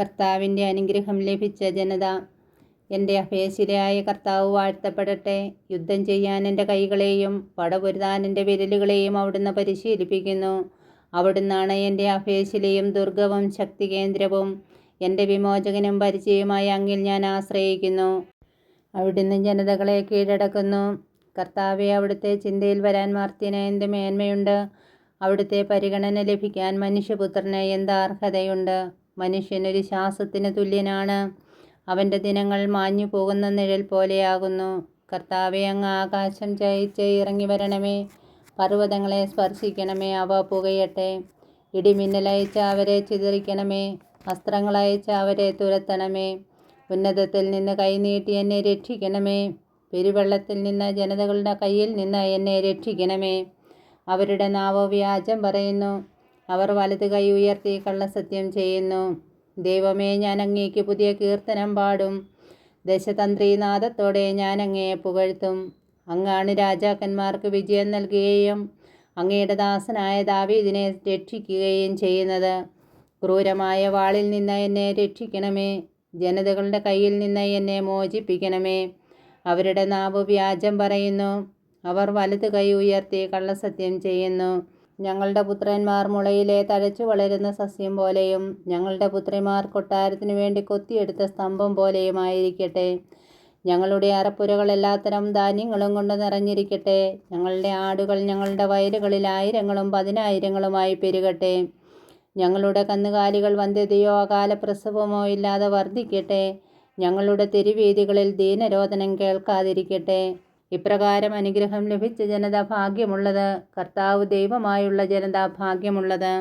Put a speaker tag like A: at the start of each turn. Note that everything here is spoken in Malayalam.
A: കർത്താവിന്റെ അനുഗ്രഹം ലഭിച്ച ജനത എന്റെ അഭയശിലയായ കർത്താവ് വാഴ്ത്തപ്പെടട്ടെ. യുദ്ധം ചെയ്യാൻ എന്റെ കൈകളെയും പടപൊരുതാൻ എന്റെ വിരലുകളെയും അവിടുന്ന് പരിശീലിപ്പിക്കുന്നു. അവിടുന്നാണ് എന്റെ അഭയശിലയും ദുർഗവും ശക്തി കേന്ദ്രവും എന്റെ വിമോചകനും പരിചയമായ അങ്ങിൽ ഞാൻ ആശ്രയിക്കുന്നു. അവിടുന്ന് ജനതകളെ കീഴടക്കുന്നു. കർത്താവെ അവിടുത്തെ ചിന്തയിൽ വരാൻ മാർത്തിന് എന്ത് മേന്മയുണ്ട്? അവിടുത്തെ പരിഗണന ലഭിക്കാൻ മനുഷ്യപുത്രന് എന്ത് അർഹതയുണ്ട്? മനുഷ്യനൊരു ശ്വാസത്തിന് തുല്യനാണ്. അവന്റെ ദിനങ്ങൾ മാഞ്ഞു പോകുന്ന നിഴൽ പോലെയാകുന്നു. കർത്താവെ അങ്ങ് ആകാശം ചയിച്ച് ഇറങ്ങി വരണമേ. പർവതങ്ങളെ സ്പർശിക്കണമേ. അവ പുകയട്ടെ. ഇടിമിന്നലയച്ച് അവരെ ചിതറിക്കണമേ. അസ്ത്രങ്ങളയച്ച് അവരെ തുരത്തണമേ. ഉന്നതത്തിൽ നിന്ന് കൈനീട്ടി എന്നെ രക്ഷിക്കണമേ. പെരുവെള്ളത്തിൽ നിന്ന് ജനതകളുടെ കയ്യിൽ നിന്ന് എന്നെ രക്ഷിക്കണമേ. അവരുടെ നാവോ വ്യാജം പറയുന്നു. അവർ വലത് കൈ ഉയർത്തി കള്ളസത്യം ചെയ്യുന്നു. ദൈവമേ ഞാൻ അങ്ങേക്ക് പുതിയ കീർത്തനം പാടും. ദശതന്ത്രീനാഥത്തോടെ ഞാൻ അങ്ങയെ പുകഴ്ത്തും. അങ്ങാണ് രാജാക്കന്മാർക്ക് വിജയം നൽകുകയും അങ്ങയുടെ ദാസനായ ദാവീദിനെ രക്ഷിക്കുകയും ചെയ്യുന്നത്. ക്രൂരമായ വാളിൽ നിന്ന് എന്നെ രക്ഷിക്കണമേ. ജനതകളുടെ കയ്യിൽ നിന്ന് എന്നെ മോചിപ്പിക്കണമേ. അവരുടെ നാവ് വ്യാജം പറയുന്നു. അവർ വലത് കൈ ഉയർത്തി കള്ളസത്യം ചെയ്യുന്നു. ഞങ്ങളുടെ പുത്രന്മാർ മുളയിലെ തഴച്ചു വളരുന്ന സസ്യം പോലെയും ഞങ്ങളുടെ പുത്രിമാർ കൊട്ടാരത്തിനു വേണ്ടി കൊത്തിയെടുത്ത സ്തംഭം പോലെയുമായിരിക്കട്ടെ. ഞങ്ങളുടെ അറപ്പുരകൾ എല്ലാത്തരം ധാന്യങ്ങളും കൊണ്ട് നിറഞ്ഞിരിക്കട്ടെ. ഞങ്ങളുടെ ആടുകൾ ഞങ്ങളുടെ വയലുകളിൽ ആയിരങ്ങളും പതിനായിരങ്ങളുമായി പെരുകട്ടെ. ഞങ്ങളുടെ കന്നുകാലികൾ വന്ധ്യതയോ അകാല പ്രസവമോ ഇല്ലാതെ വർദ്ധിക്കട്ടെ. ഞങ്ങളുടെ തെരുവീതികളിൽ ദീനരോധനം കേൾക്കാതിരിക്കട്ടെ. ഇപ്രകാരം അനുഗ്രഹം ലഭിച്ച ജനത ഭാഗ്യമുള്ളത് കർത്താവ് ദൈവമായുള്ള ജനത ഭാഗ്യമുള്ളത്